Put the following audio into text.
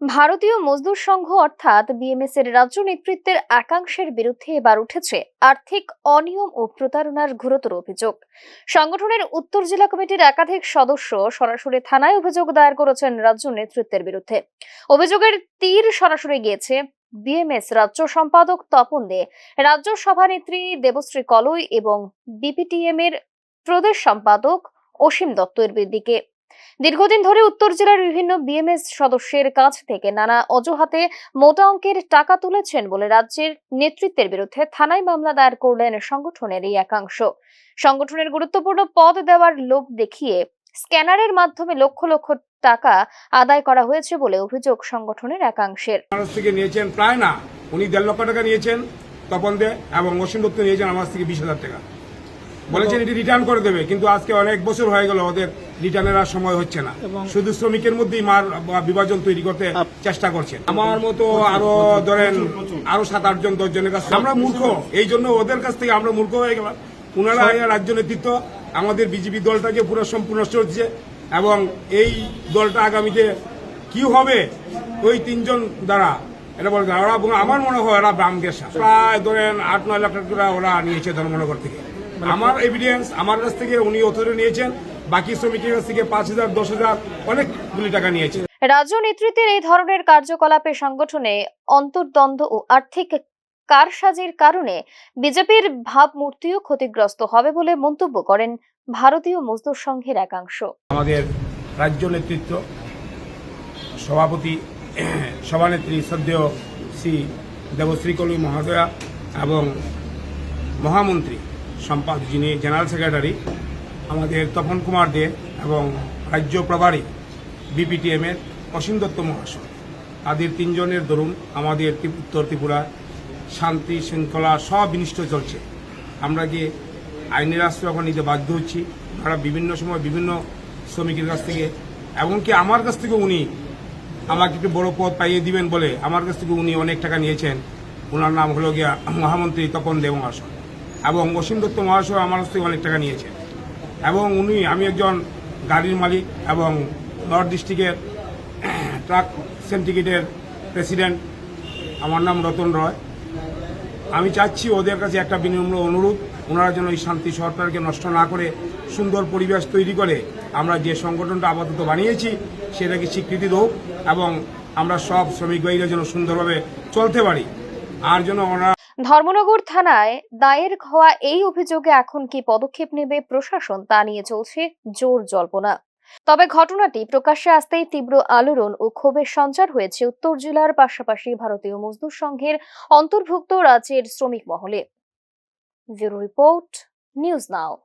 ভারতীয় মজদুর সংঘ অর্থাৎ বিএমএস এর রাজ্য নেতৃত্বের একাংশের বিরুদ্ধে এবার উঠেছে আর্থিক অনিয়ম ও প্রতারণার গুরুতর অভিযোগ। সংগঠনের উত্তর জেলা কমিটির একাধিক সদস্য সরাসরি থানায় অভিযোগ দায়ের করেছেন রাজ্য নেতৃত্বের বিরুদ্ধে। অভিযোগের তীর সরাসরি গিয়েছে বিএমএস রাজ্য সম্পাদক তপন দে, রাজ্য সভানেত্রী দেবশ্রী কলই এবং বিপিটিএম এর প্রদেশ সম্পাদক অসীম দত্তের দিকে। দীর্ঘদিন ধরে উত্তর জেলার বিভিন্ন বিএমএস সদস্যের কাছ থেকে নানা অজুহাতে মোটা অঙ্কের টাকা তুলেছেন বলে রাজ্যের নেতৃত্বের বিরুদ্ধে থানায় মামলা দায়ের করলেন সংগঠনের এই একাংশ। সংগঠনের গুরুত্বপূর্ণ পদ দেওয়ার লোভ দেখিয়ে স্ক্যানারের মাধ্যমে লক্ষ লক্ষ টাকা আদায় করা হয়েছে বলে অভিযোগ সংগঠনের একাংশের। থেকে নিয়েছেন প্রায় না, উনি দেড় লক্ষ টাকা নিয়েছেন তপন দে এবং অসীম দত্ত নিয়েছেন আমার থেকে বিশ হাজার টাকা। বলেছেন এটি রিটার্ন করে দেবে কিন্তু আজকে অনেক বছর হয়ে গেল ওদের রিটার্নের আর সময় হচ্ছে না। শুধু শ্রমিকের মধ্যেই মার বিভাজন তৈরি করতে চেষ্টা করছেন। আমার মতো আরও ধরেন আরও সাত আটজন দশ জনের কাছে আমরা মূর্খ এই জন্য ওদের কাছ থেকে আমরা মূর্খ হয়ে গেলাম। ওনারা রাজ্য নেতৃত্ব আমাদের বিজেপি দলটাকে পুরো সম্পূর্ণ হচ্ছে এবং এই দলটা আগামীতে কি হবে ওই তিনজন দ্বারা এটা বলতে ওরা আমার মনে হয় ওরা ব্রাহ্মকেশা প্রায় ধরেন আট নয় লাখ টাকা ওরা নিয়েছে ধর্মনগর থেকে। আমার এভিডেন্স আমার কাছ থেকে উনি অতরে নিয়েছেন বাকি শ্রমিকের কাছ থেকে পাঁচ হাজার দশ হাজার অনেকগুলি টাকা নিয়েছে রাজ্য নেতৃত্বের এই ধরনের কার্যকলাপে সংগঠনে অন্তর্দ্বন্দ্ব ও আর্থিক কারসাজির কারণে বিজেপির ভাবমূর্তিও ক্ষতিগ্রস্ত হবে বলে মন্তব্য করেন ভারতীয় মজদুর সংঘের একাংশ। আমাদের রাজ্য নেতৃত্ব সভাপতি সভানেত্রী শ্রদ্ধেয় শ্রী দেবশ্রী কলি মহোদয়া এবং মহামন্ত্রী সম্পাদ যিনি জেনারেল সেক্রেটারি, আমাদের তপন কুমার দে এবং রাজ্য প্রভারী বিপিটিএমের অসীম দত্ত মহাশয়। তাদের তিনজনের দরুন আমাদের উত্তর ত্রিপুরা, শান্তি শৃঙ্খলা সব বিনিষ্ট চলছে। আমরা যে আইনের আশ্রয় এখন নিতে বাধ্য হচ্ছি তারা বিভিন্ন সময় বিভিন্ন শ্রমিকের কাছ থেকে এমনকি আমার কাছ থেকে উনি আমাকে একটু বড় পদ পাইয়ে দিবেন বলে আমার কাছ থেকে উনি অনেক টাকা নিয়েছেন। ওনার নাম হলো গিয়া মহামন্ত্রী তপন দেব মহাশয়। এবং অসীম দত্ত মহাশয় আমার কাছ থেকে অনেক টাকা নিয়েছেন। এবং উনি, আমি একজন গাড়ির মালিক এবং নর্থ ডিস্ট্রিক্টের ট্রাক সিন্ডিকেটের প্রেসিডেন্ট। আমার নাম রতন রয়। আমি চাচ্ছি ওদের কাছে একটা বিনম্র অনুরোধ, ওনারা যেন এই শান্তি সরকারকে নষ্ট না করে সুন্দর পরিবেশ তৈরি করে। আমরা যে সংগঠনটা আপাতত বানিয়েছি, সেটাকে স্বীকৃতি দেব এবং আমরা সব শ্রমিক ভাইরা যেন সুন্দরভাবে চলতে পারি। আর যেন ওনারা ধর্মনগর থানায় দায়ের হওয়া এই অভিযোগে এখন কি পদক্ষেপ নেবে প্রশাসন তা নিয়ে চলছে জোর জল্পনা। তবে ঘটনাটি প্রকাশ্যে আসতেই তীব্র আলোড়ন ও ক্ষোভের সঞ্চার হয়েছে উত্তর জেলার পাশাপাশি ভারতীয় মজদুর সংঘের অন্তর্ভুক্ত রাজ্যের শ্রমিক মহলে। Report, news now.